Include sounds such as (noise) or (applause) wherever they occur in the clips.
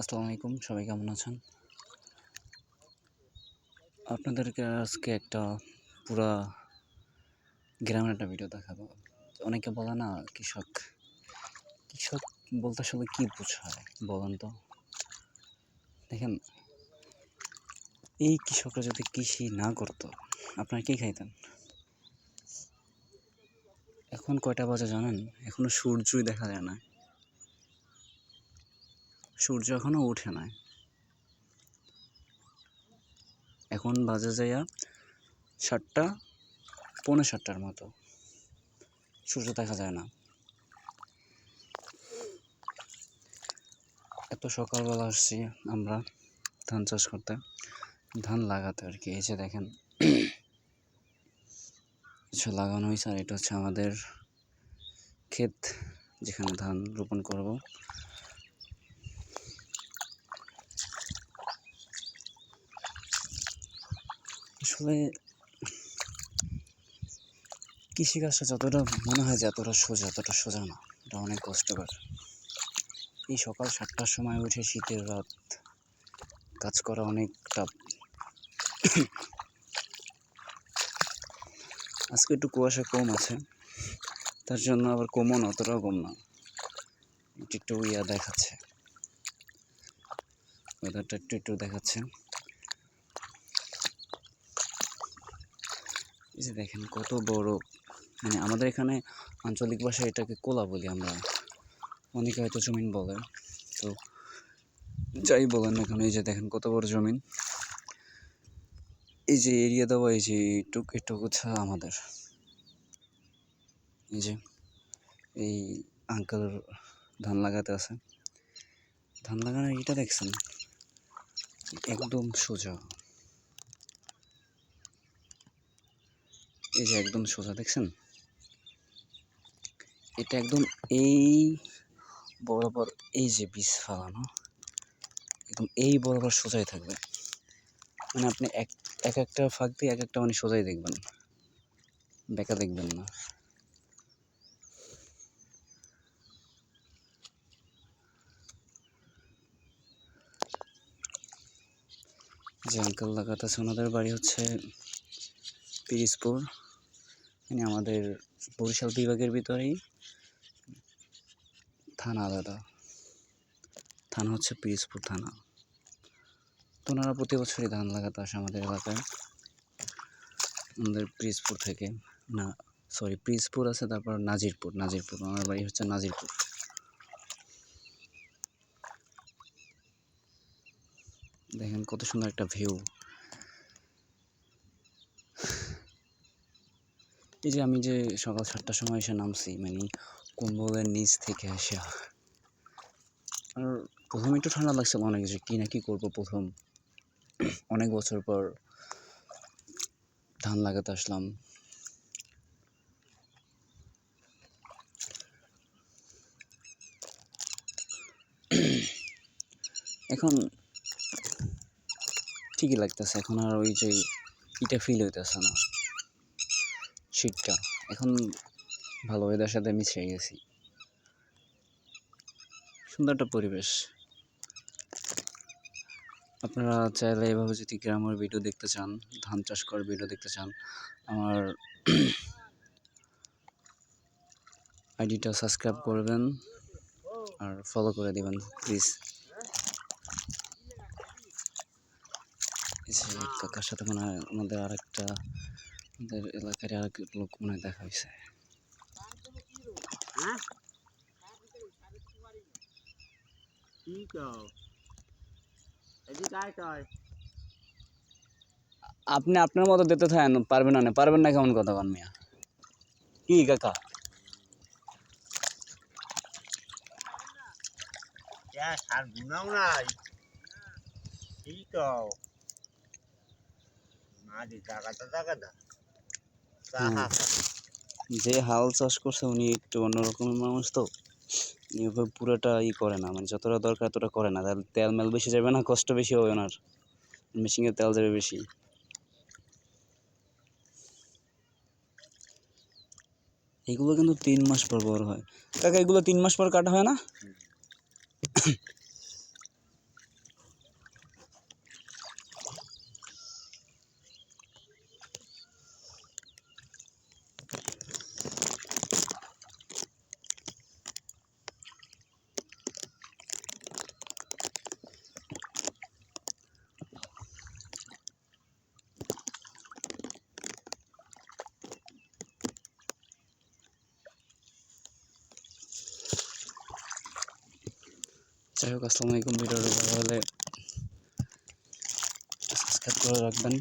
আসসালামু আলাইকুম, সবাই কেমন আছেন? আপনাদেরকে আজকে একটা পুরা গ্রামের একটা ভিডিও দেখাবো। অনেকে বলে না, কৃষক কৃষক বলতে আসলে কী বোঝায় বলেন তো? দেখেন, এই কৃষকরা যদি কৃষি না করতো, আপনারা কি খাইতেন? এখন কয়টা বাজে জানেন? এখনও সূর্যই দেখা যায় না। সূর্য এখনও উঠে নাই। এখন বাজে যাইয়া সাতটা, পৌনে সাতটার মতো। সূর্য দেখা যায় না। এত সকালবেলা আসছি আমরা ধান চাষ করতে। ধান লাগাতে আর কি, এই যে দেখেন। কিছু লাগানো হয়েছে আর এটা হচ্ছে আমাদের ক্ষেত, যেখানে ধান রোপণ করব। আসলে কৃষিকাজটা যতটা মনে হয় যে এতটা সোজা এতটা সোজা না। এটা অনেক কষ্টকর। এই সকাল সাতটার সময় উঠে শীতের রাত, কাজ করা অনেক টাফ আজকে একটু কুয়াশা কম আছে, তার জন্য আবার কমও না, অতটাও কম না। একটু একটু ইয়া দেখাচ্ছে। ওয়েদারটা একটু একটু দেখাচ্ছে। এই যে দেখেন কত বড় মানে আমাদের এখানে আঞ্চলিক ভাষায় এটাকে কোলা বলি আমরা। অনেকে হয়তো জমিন বলে, তো যাই বলেন না কেন, এই যে দেখেন কত বড় জমিন। এই যে এরিয়া দেওয়া, এই যে এইটুক, এটুক হচ্ছে আমাদের। এই যে এই আঙ্কেল ধান লাগাতে আছে। ধান লাগানোর এটা দেখছেন? একদম সোজা। এই যে একদম সোজা দেখছেন? এটা একদম এই বরাবর এই যে বীজ ফালানো, একদম এই বরাবর সোজাই থাকবে। মানে আপনি এক এক একটা ফাঁক দিয়ে এক একটা মানে সোজাই দেখবেন। বেকা দেখবেন না। যে আঙ্কেল লাগাতেছে ওনাদের বাড়ি হচ্ছে পিরিজপুর। মানে আমাদের বরিশাল বিভাগের ভিতরেই থানা আলাদা। থানা হচ্ছে পিরিজপুর থানা। তো ওনারা প্রতি বছরই ধান লাগাতে আসে আমাদের এলাকায়। আমাদের পিরিজপুর থেকে না সরি পিরিজপুর আছে, তারপর নাজিরপুর। নাজিরপুর আমার বাড়ি হচ্ছে নাজিরপুর। দেখেন কত সুন্দর একটা ভিউ এই যে আমি যে সকাল সাতটার সময় এসে নামছি মানে কম্বলের নিচ থেকে আসা আর প্রথমে একটু ঠান্ডা লাগছিল অনেক যে কী না কী করব প্রথম। অনেক বছর পর ধান লাগাতে আসলাম। এখন ঠিকই লাগতেছে, এখন আর ওই যে ইটা ফিল হইতেছে না। শীতটা। এখন ভালো ওয়েদার সাথে মিশে গেছি। সুন্দর একটা পরিবেশ। আপনারা চাইলে এভাবে যদি গ্রামের ভিডিও দেখতে চান, ধান চাষ করার ভিডিও দেখতে চান, আমার (clears throat) আইডিটা সাবস্ক্রাইব করবেন আর ফলো করে দিবেন প্লিজ কাকার সাথে মানে আমাদের আরেকটা আমাদের এলাকার আরেক লোক মনে হয় দেখা হয়েছে। আপনি আপনার মতো দিতে থাকেন পারবেন না পারবেন না কেমন কথা কন মিয়া? কি কাকা? কে সার গুনাও নাই। কি কও? মাঝি জায়গাটা হুম। যে হাল চাষ করছে উনি একটু অন্যরকমের মানুষ তো। এভাবে পুরোটা ই করে না মানে যতটা দরকার ততটা করে না। তাহলে তেল মেল বেশি যাবে না, কষ্ট বেশি হবে ওনার। মেশিনের তেল যাবে বেশি। এগুলো কিন্তু তিন মাস পর বড় হয়। কাকা, এগুলো তিন মাস পর কাটা হয় না? যাই হোক আসসালামু আলাইকুম ভিডিওটা ভালো হলে সাবস্ক্রাইব করে রাখবেন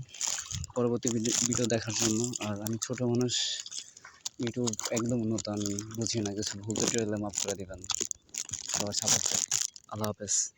পরবর্তী ভিডি- ভিডিও দেখার জন্য। আর আমি ছোট মানুষ, ইউটিউব একদম উন্নত, আমি বুঝি না, কিছু ভুল হলে মাফ করে দিবেন। সবাই সাপোর্ট আল্লাহ হাফেজ।